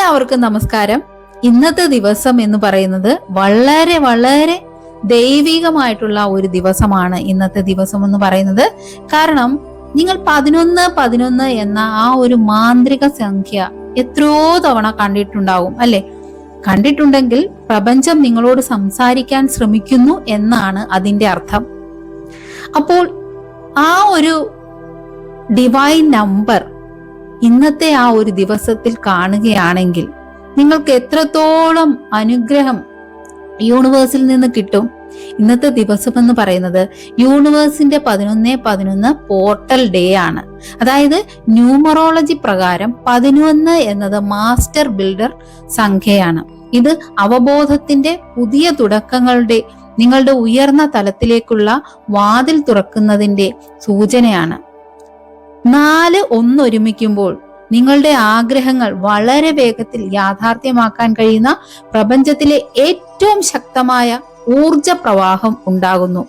എല്ലാവർക്കും നമസ്കാരം. ഇന്നത്തെ ദിവസം എന്ന് പറയുന്നത് വളരെ വളരെ ദൈവികമായിട്ടുള്ള ഒരു ദിവസമാണ് ഇന്നത്തെ ദിവസം എന്ന് പറയുന്നത്. കാരണം നിങ്ങൾ പതിനൊന്ന് പതിനൊന്ന് എന്ന ആ ഒരു മാന്ത്രിക സംഖ്യ എത്രയോ തവണ കണ്ടിട്ടുണ്ടാവും അല്ലെ? കണ്ടിട്ടുണ്ടെങ്കിൽ പ്രപഞ്ചം നിങ്ങളോട് സംസാരിക്കാൻ ശ്രമിക്കുന്നു എന്നാണ് അതിന്റെ അർത്ഥം. അപ്പോൾ ആ ഒരു ഡിവൈൻ നമ്പർ ഇന്നത്തെ ആ ഒരു ദിവസത്തിൽ കാണുകയാണെങ്കിൽ നിങ്ങൾക്ക് എത്രത്തോളം അനുഗ്രഹം യൂണിവേഴ്സിൽ നിന്ന് കിട്ടും? ഇന്നത്തെ ദിവസം എന്ന് പറയുന്നത് യൂണിവേഴ്സിന്റെ പതിനൊന്ന് പതിനൊന്ന് പോർട്ടൽ ഡേ ആണ്. അതായത് ന്യൂമറോളജി പ്രകാരം പതിനൊന്ന് എന്നത് മാസ്റ്റർ ബിൽഡർ സംഖ്യയാണ്. ഇത് അവബോധത്തിന്റെ പുതിയ തുടക്കങ്ങളുടെ നിങ്ങളുടെ ഉയർന്ന തലത്തിലേക്കുള്ള വാതിൽ തുറക്കുന്നതിന്റെ സൂചനയാണ്. നാല് ഒന്നൊരുമിക്കുമ്പോൾ നിങ്ങളുടെ ആഗ്രഹങ്ങൾ വളരെ വേഗത്തിൽ യാഥാർത്ഥ്യമാക്കാൻ കഴിയുന്ന പ്രപഞ്ചത്തിലെ ഏറ്റവും ശക്തമായ ഊർജ പ്രവാഹം ഉണ്ടാകുന്നു.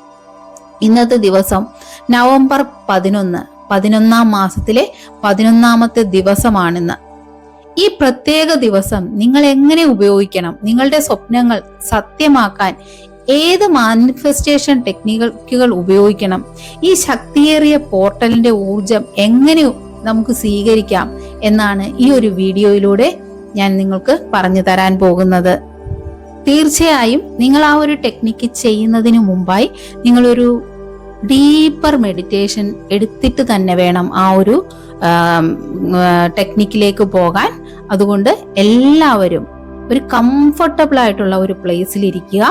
ഇന്നത്തെ ദിവസം നവംബർ പതിനൊന്ന് പതിനൊന്നാം മാസത്തിലെ പതിനൊന്നാമത്തെ ദിവസമാണിന്ന്. ഈ പ്രത്യേക ദിവസം നിങ്ങൾ എങ്ങനെ ഉപയോഗിക്കണം? നിങ്ങളുടെ സ്വപ്നങ്ങൾ സത്യമാക്കാൻ ഏത് മാനിഫെസ്റ്റേഷൻ ടെക്നിക്കുകൾ ഉപയോഗിക്കണം? ഈ ശക്തിയേറിയ പോർട്ടലിന്റെ ഊർജം എങ്ങനെ നമുക്ക് സ്വീകരിക്കാം എന്നാണ് ഈ ഒരു വീഡിയോയിലൂടെ ഞാൻ നിങ്ങൾക്ക് പറഞ്ഞു തരാൻ പോകുന്നത്. തീർച്ചയായും നിങ്ങൾ ആ ഒരു ടെക്നിക്ക് ചെയ്യുന്നതിന് മുമ്പായി നിങ്ങളൊരു ഡീപ്പർ മെഡിറ്റേഷൻ എടുത്തിട്ട് തന്നെ വേണം ആ ഒരു ടെക്നിക്കിലേക്ക് പോകാൻ. അതുകൊണ്ട് എല്ലാവരും ഒരു കംഫർട്ടബിൾ ആയിട്ടുള്ള ഒരു പ്ലേസിൽ ഇരിക്കുക.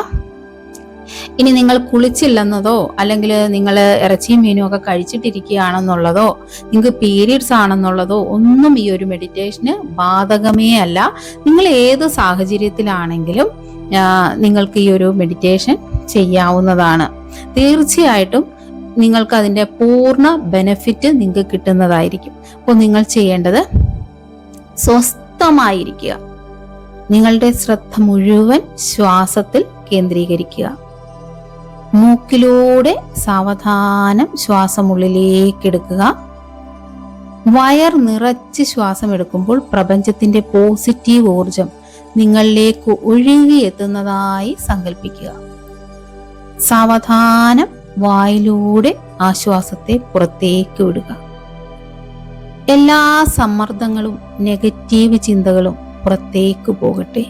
ഇനി നിങ്ങൾ കുളിച്ചില്ലെന്നതോ അല്ലെങ്കിൽ നിങ്ങൾ ഇറച്ചിയും മീനും ഒക്കെ കഴിച്ചിട്ടിരിക്കുകയാണെന്നുള്ളതോ നിങ്ങൾക്ക് പീരീഡ്സ് ആണെന്നുള്ളതോ ഒന്നും ഈ ഒരു മെഡിറ്റേഷന് ബാധകമേ അല്ല. നിങ്ങൾ ഏത് സാഹചര്യത്തിലാണെങ്കിലും നിങ്ങൾക്ക് ഈ ഒരു മെഡിറ്റേഷൻ ചെയ്യാവുന്നതാണ്. തീർച്ചയായിട്ടും നിങ്ങൾക്ക് അതിന്റെ പൂർണ ബെനിഫിറ്റ് നിങ്ങൾക്ക് കിട്ടുന്നതായിരിക്കും. അപ്പോൾ നിങ്ങൾ ചെയ്യേണ്ടത് സ്വസ്ഥമായിരിക്കുക. നിങ്ങളുടെ ശ്രദ്ധ മുഴുവൻ ശ്വാസത്തിൽ കേന്ദ്രീകരിക്കുക. മൂക്കിലൂടെ സാവധാനം ശ്വാസം ഉള്ളിലേക്ക് എടുക്കുക വയർ നിറച്ച് ശ്വാസം എടുക്കുമ്പോൾ പ്രപഞ്ചത്തിന്റെ പോസിറ്റീവ് ഊർജം നിങ്ങളിലേക്ക് ഒഴുകിയെത്തുന്നതായി സങ്കല്പിക്കുക സാവധാനം വായിലൂടെ ആശ്വാസത്തെ പുറത്തേക്ക് വിടുക. എല്ലാ സമ്മർദ്ദങ്ങളും നെഗറ്റീവ് ചിന്തകളും പുറത്തേക്ക് പോകട്ടെ.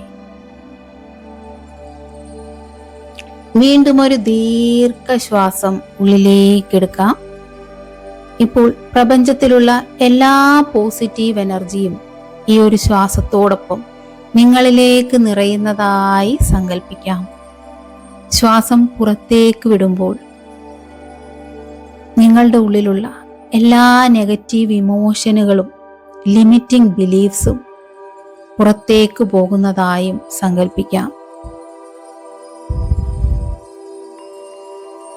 വീണ്ടും ഒരു ദീർഘശ്വാസം ഉള്ളിലേക്കെടുക്കാം ഇപ്പോൾ പ്രപഞ്ചത്തിലുള്ള എല്ലാ പോസിറ്റീവ് എനർജിയും ഈ ഒരു ശ്വാസത്തോടൊപ്പം നിങ്ങളിലേക്ക് നിറയുന്നതായി സങ്കല്പിക്കാം ശ്വാസം പുറത്തേക്ക് വിടുമ്പോൾ നിങ്ങളുടെ ഉള്ളിലുള്ള എല്ലാ നെഗറ്റീവ് ഇമോഷനുകളും ലിമിറ്റിംഗ് ബിലീഫ്സും പുറത്തേക്ക് പോകുന്നതായും സങ്കല്പിക്കാം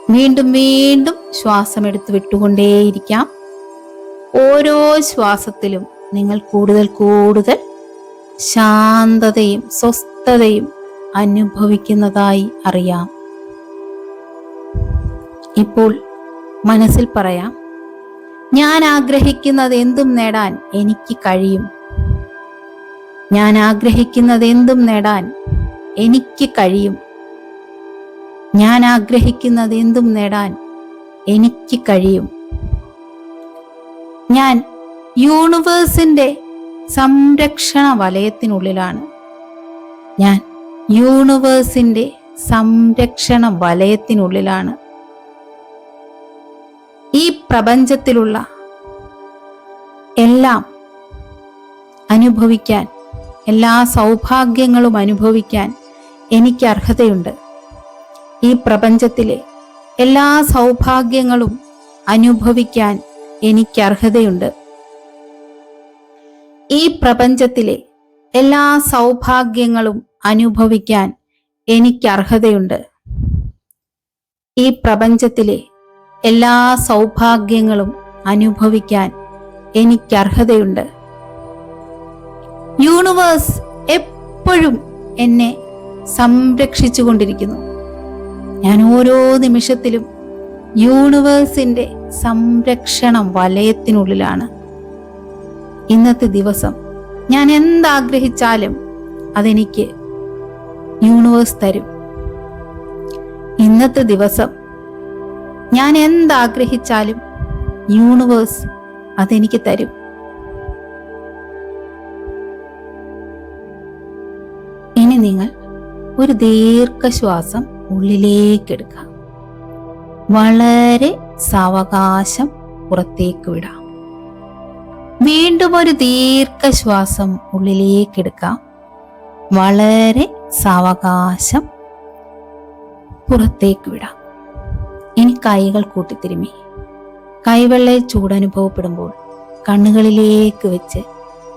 വീണ്ടും വീണ്ടും ശ്വാസം എടുത്ത് വിട്ടുകൊണ്ടേയിരിക്കാം. ഓരോ ശ്വാസത്തിലും നിങ്ങൾ കൂടുതൽ കൂടുതൽ ശാന്തതയും സ്വസ്ഥതയും അനുഭവിക്കുന്നതായി അറിയാം. ഇപ്പോൾ മനസ്സിൽ പറയാം ഞാൻ ആഗ്രഹിക്കുന്നത് എന്തും നേടാൻ എനിക്ക് കഴിയും. ഞാൻ ആഗ്രഹിക്കുന്നത് എന്തും നേടാൻ എനിക്ക് കഴിയും. ഞാൻ ആഗ്രഹിക്കുന്നത് എന്തും നേടാൻ എനിക്ക് കഴിയും. ഞാൻ യൂണിവേഴ്സിന്റെ സംരക്ഷണ വലയത്തിനുള്ളിലാണ്. ഞാൻ യൂണിവേഴ്സിന്റെ സംരക്ഷണ വലയത്തിനുള്ളിലാണ്. ഈ പ്രപഞ്ചത്തിലുള്ള എല്ലാം അനുഭവിക്കാൻ എല്ലാ സൗഭാഗ്യങ്ങളും അനുഭവിക്കാൻ എനിക്ക് അർഹതയുണ്ട്. ഈ പ്രപഞ്ചത്തിലെ എല്ലാ സൗഭാഗ്യങ്ങളും അനുഭവിക്കാൻ എനിക്ക് അർഹതയുണ്ട് ഈ പ്രപഞ്ചത്തിലെ എല്ലാ സൗഭാഗ്യങ്ങളും അനുഭവിക്കാൻ എനിക്ക് അർഹതയുണ്ട് ഈ പ്രപഞ്ചത്തിലെ എല്ലാ സൗഭാഗ്യങ്ങളും അനുഭവിക്കാൻ എനിക്ക് അർഹതയുണ്ട് യൂണിവേഴ്സ് എപ്പോഴും എന്നെ സംരക്ഷിച്ചുകൊണ്ടിരിക്കുന്നു. ഞാൻ ഓരോ നിമിഷത്തിലും യൂണിവേഴ്സിന്റെ സംരക്ഷണ വലയത്തിനുള്ളിലാണ്. ഇന്നത്തെ ദിവസം ഞാൻ എന്താഗ്രഹിച്ചാലും അതെനിക്ക് യൂണിവേഴ്സ് തരും. ഇന്നത്തെ ദിവസം ഞാൻ എന്താഗ്രഹിച്ചാലും യൂണിവേഴ്സ് അതെനിക്ക് തരും. ഇനി നിങ്ങൾ ഒരു ദീർഘശ്വാസം ഉള്ളിലേക്ക് എടുക്കാം വളരെ സാവകാശം പുറത്തേക്ക് വിടാം. വീണ്ടും ഒരു ദീർഘശ്വാസം ഉള്ളിലേക്ക് എടുക്കാം വളരെ സാവകാശം പുറത്തേക്ക് വിടാം. ഇനി കൈകൾ കൂട്ടിത്തിരുമി. കൈവെള്ളയിൽ ചൂടനുഭവപ്പെടുമ്പോൾ കണ്ണുകളിലേക്ക് വെച്ച്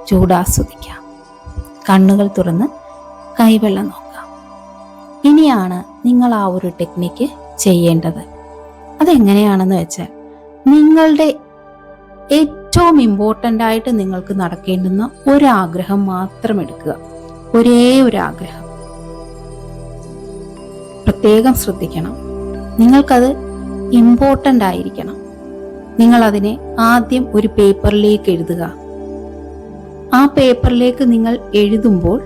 ചൂടാസ്വദിക്കാം. കണ്ണുകൾ തുറന്ന് കൈവെള്ളം നോക്കാം. ഇനിയാണ് നിങ്ങൾ ആ ഒരു ടെക്നിക്ക് ചെയ്യേണ്ടത്. അതെങ്ങനെയാണെന്ന് വെച്ചാൽ നിങ്ങളുടെ ഏറ്റവും ഇമ്പോർട്ടന്റ് ആയിട്ട് നിങ്ങൾക്ക് നടക്കേണ്ടുന്ന ഒരാഗ്രഹം മാത്രം എടുക്കുക. ഒരേ ഒരു ആഗ്രഹം. പ്രത്യേകം ശ്രദ്ധിക്കണം. നിങ്ങൾക്കത് ഇമ്പോർട്ടന്റ് ആയിരിക്കണം. നിങ്ങൾ അതിനെ ആദ്യം ഒരു പേപ്പറിലേക്ക് എഴുതുക. ആ പേപ്പറിലേക്ക് നിങ്ങൾ എഴുതുമ്പോൾ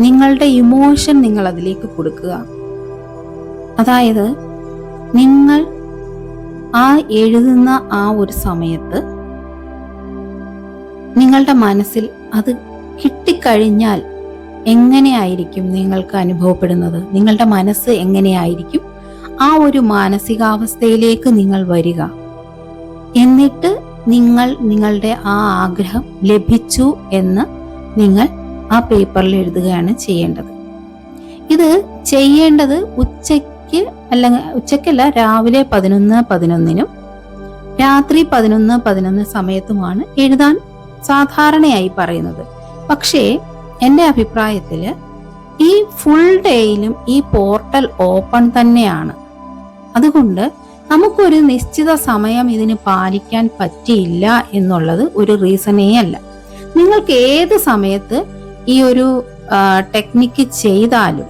നിങ്ങളുടെ ഇമോഷൻ നിങ്ങൾ അതിലേക്ക് കൊടുക്കുക. അതായത് നിങ്ങൾ ആ എഴുതുന്ന ആ ഒരു സമയത്ത് നിങ്ങളുടെ മനസ്സിൽ അത് കിട്ടിക്കഴിഞ്ഞാൽ എങ്ങനെയായിരിക്കും നിങ്ങൾക്ക് അനുഭവപ്പെടുന്നത്? നിങ്ങളുടെ മനസ്സ് എങ്ങനെയായിരിക്കും? ആ ഒരു മാനസികാവസ്ഥയിലേക്ക് നിങ്ങൾ വരിക. എന്നിട്ട് നിങ്ങൾ നിങ്ങളുടെ ആ ആഗ്രഹം ലഭിച്ചു എന്ന് നിങ്ങൾ ആ പേപ്പറിൽ എഴുതുകയാണ് ചെയ്യേണ്ടത്. ഇത് ചെയ്യേണ്ടത് ഉച്ചയ്ക്ക് അല്ലെങ്കിൽ ഉച്ചയ്ക്കല്ല രാവിലെ പതിനൊന്ന് പതിനൊന്നിനും രാത്രി പതിനൊന്ന് പതിനൊന്ന് സമയത്തുമാണ് എഴുതാൻ സാധാരണയായി പറയുന്നത്. പക്ഷേ എന്റെ അഭിപ്രായത്തിൽ ഈ ഫുൾ ഡേയിലും ഈ പോർട്ടൽ ഓപ്പൺ തന്നെയാണ്. അതുകൊണ്ട് നമുക്കൊരു നിശ്ചിത സമയം ഇതിന് പാലിക്കാൻ പറ്റിയില്ല എന്നുള്ളത് ഒരു റീസണേ അല്ല. നിങ്ങൾക്ക് ഏത് സമയത്ത് ഈ ഒരു ടെക്നിക്ക് ചെയ്താലും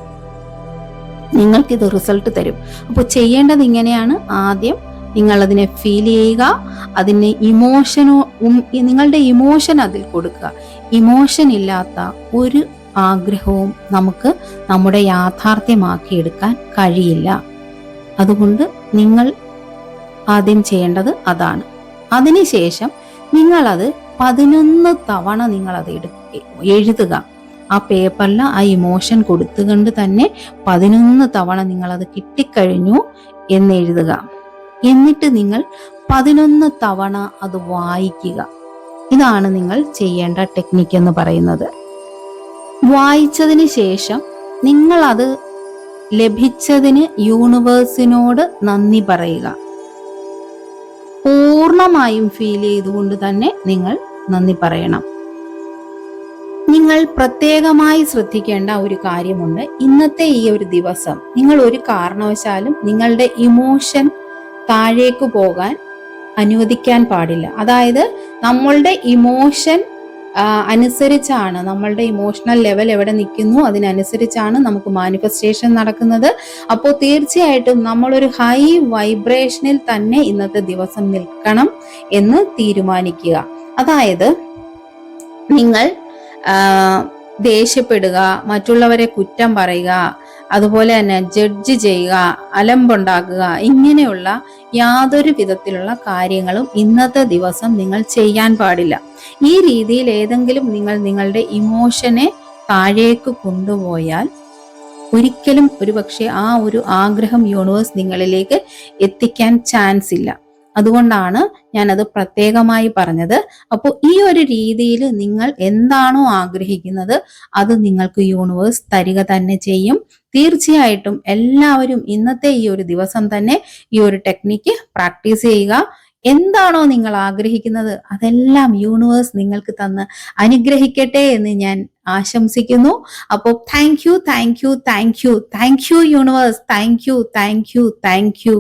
നിങ്ങൾക്ക് ഇത് റിസൾട്ട് തരും. അപ്പോൾ ചെയ്യേണ്ടത് ഇങ്ങനെയാണ്. ആദ്യം നിങ്ങൾ അതിനെ ഫീൽ ചെയ്യുക അതിന് ഇമോഷനോ നിങ്ങളുടെ ഇമോഷൻ അതിൽ കൊടുക്കുക. ഇമോഷൻ ഇല്ലാത്ത ഒരു ആഗ്രഹവും നമുക്ക് നമ്മുടെ യാഥാർത്ഥ്യമാക്കിയെടുക്കാൻ കഴിയില്ല. അതുകൊണ്ട് നിങ്ങൾ ആദ്യം ചെയ്യേണ്ടത് അതാണ്. അതിനുശേഷം നിങ്ങളത് പതിനൊന്ന് തവണ നിങ്ങളത് എടു എഴുതുക. ആ പേപ്പറിൽ ആ ഇമോഷൻ കൊടുത്തുകൊണ്ട് തന്നെ പതിനൊന്ന് തവണ നിങ്ങളത് കിട്ടിക്കഴിഞ്ഞു എന്ന് എഴുതുക. എന്നിട്ട് നിങ്ങൾ പതിനൊന്ന് തവണ അത് വായിക്കുക. ഇതാണ് നിങ്ങൾ ചെയ്യേണ്ട ടെക്നിക്ക് എന്ന് പറയുന്നത്. വായിച്ചതിന് ശേഷം നിങ്ങൾ അത് ലഭിച്ചതിന് യൂണിവേഴ്സിനോട് നന്ദി പറയുക. പൂർണമായും ഫീൽ ചെയ്തുകൊണ്ട് തന്നെ നിങ്ങൾ നന്ദി പറയണം. നിങ്ങൾ പ്രത്യേകമായി ശ്രദ്ധിക്കേണ്ട ഒരു കാര്യമുണ്ട്. ഇന്നത്തെ ഈ ഒരു ദിവസം നിങ്ങൾ ഒരു കാരണവശാലും നിങ്ങളുടെ ഇമോഷൻ താഴേക്ക് പോകാൻ അനുവദിക്കാൻ പാടില്ല. അതായത് നമ്മളുടെ ഇമോഷൻ അനുസരിച്ചാണ് നമ്മളുടെ ഇമോഷണൽ ലെവൽ എവിടെ നിൽക്കുന്നു അതിനനുസരിച്ചാണ് നമുക്ക് മാനിഫെസ്റ്റേഷൻ നടക്കുന്നത്. അപ്പോൾ തീർച്ചയായിട്ടും നമ്മളൊരു ഹൈ വൈബ്രേഷനിൽ തന്നെ ഇന്നത്തെ ദിവസം നിൽക്കണം എന്ന് തീരുമാനിക്കുക. അതായത് നിങ്ങൾ ദേഷ്യപ്പെടുക മറ്റുള്ളവരെ കുറ്റം പറയുക അതുപോലെ തന്നെ ജഡ്ജ് ചെയ്യുക അലമ്പുണ്ടാക്കുക ഇങ്ങനെയുള്ള യാതൊരു വിധത്തിലുള്ള കാര്യങ്ങളും ഇന്നത്തെ ദിവസം നിങ്ങൾ ചെയ്യാൻ പാടില്ല. ഈ രീതിയിൽ ഏതെങ്കിലും നിങ്ങൾ നിങ്ങളുടെ ഇമോഷനെ താഴേക്ക് കൊണ്ടുപോയാൽ ഒരിക്കലും ഒരുപക്ഷെ ആ ഒരു ആഗ്രഹം യൂണിവേഴ്സ് നിങ്ങളിലേക്ക് എത്തിക്കാൻ ചാൻസ് ഇല്ല. അതുകൊണ്ടാണ് ഞാനത് പ്രത്യേകമായി പറഞ്ഞത്. അപ്പോൾ ഈ ഒരു രീതിയിൽ നിങ്ങൾ എന്താണോ ആഗ്രഹിക്കുന്നത് അത് നിങ്ങൾക്ക് യൂണിവേഴ്സ് തരിക തന്നെ ചെയ്യും. തീർച്ചയായിട്ടും എല്ലാവരും ഇന്നത്തെ ഈ ഒരു ദിവസം തന്നെ ഈ ഒരു ടെക്നിക്ക് പ്രാക്ടീസ് ചെയ്യുക. എന്താണോ നിങ്ങൾ ആഗ്രഹിക്കുന്നത് അതെല്ലാം യൂണിവേഴ്സ് നിങ്ങൾക്ക് തന്ന് അനുഗ്രഹിക്കട്ടെ എന്ന് ഞാൻ ആശംസിക്കുന്നു. അപ്പോൾ thank you thank you thank you thank you universe thank you thank you thank you